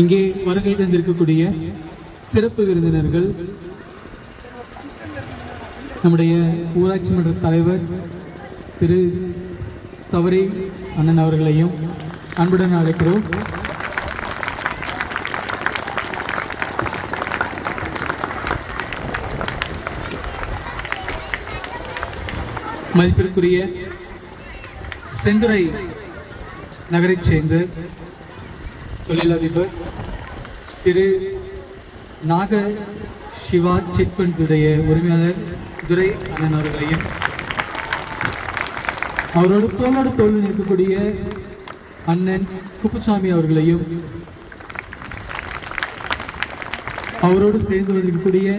இங்கே வருகை தந்திருக்கக்கூடிய சிறப்பு விருந்தினர்கள் நம்முடைய ஊராட்சி மன்ற தலைவர் திரு சவரி அண்ணன் அவர்களையும் அன்புடன் அழைக்கிறோம். மதிப்பிற்குரிய செந்துரை நகரைச் சேர்ந்த தொழிலதிபர் திரு நாக சிவா சிட் உரிமையாளர் துரை அண்ணன் அவர்களையும் அவரோடு தோளோடு தோல்வி நிற்கக்கூடிய அண்ணன் குப்புசாமி அவர்களையும் அவரோடு சேர்ந்து வந்திருக்கக்கூடிய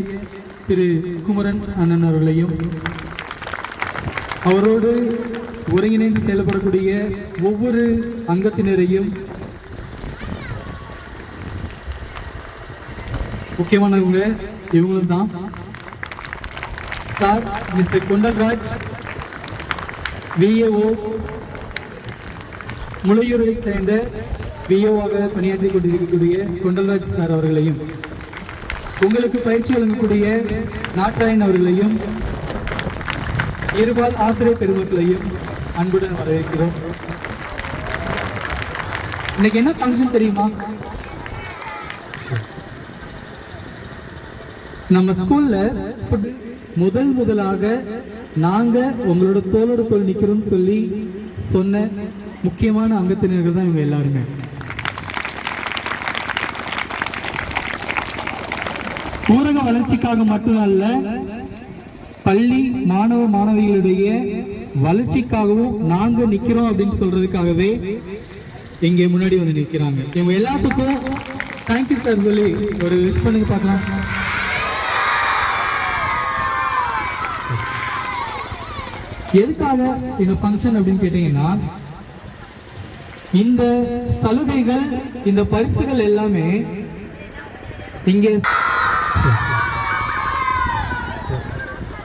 திரு குமரன் அண்ணன் அவர்களையும் அவரோடு ஒருங்கிணைந்து செயல்படக்கூடிய ஒவ்வொரு அங்கத்தினரையும் முக்கியமானவங்க இவங்களும் தான் சார் மிஸ்டர் குண்டல்ராஜ் விஏஓ முளையூரை சேர்ந்த விஏஓவாக பணியாற்றி கொண்டிருக்கக்கூடிய குண்டல்ராஜ் சார் அவர்களையும் உங்களுக்கு பயிற்சி வழங்கக்கூடிய நாட்டாயன் அவர்களையும் இருபால் ஆசிரியர் பெருமக்களையும் அன்புடன் வரவேற்கிறோம். இன்னைக்கு என்ன ஃபங்க்ஷன் தெரியுமா? நம்ம ஸ்கூல்ல முதல் முதலாக நாங்க உங்களோட தோளோட தோல் நிக்கிறோம்னு சொல்லி சொன்ன முக்கியமான அங்கத்தினர்கள் தான் இவங்க எல்லாருமே. ஊரக வளர்ச்சிக்காக மட்டுமல்ல பள்ளி மாணவ மாணவிகளுடைய வளர்ச்சிக்காகவும் நாங்க நிக்கிறோம் அப்படின்னு சொல்றதுக்காகவே இங்கே முன்னாடி வந்து நிற்கிறாங்க இவங்க எல்லாத்துக்கும் தேங்க்யூ சார் சொல்லி ஒரு விஷ் பண்ணுங்க பார்க்கலாம். எதுக்காக இந்த ஃபங்க்ஷன் அப்படின்னு கேட்டீங்கன்னா இந்த சலுகைகள் இந்த பரிசுகள் எல்லாமே இங்கே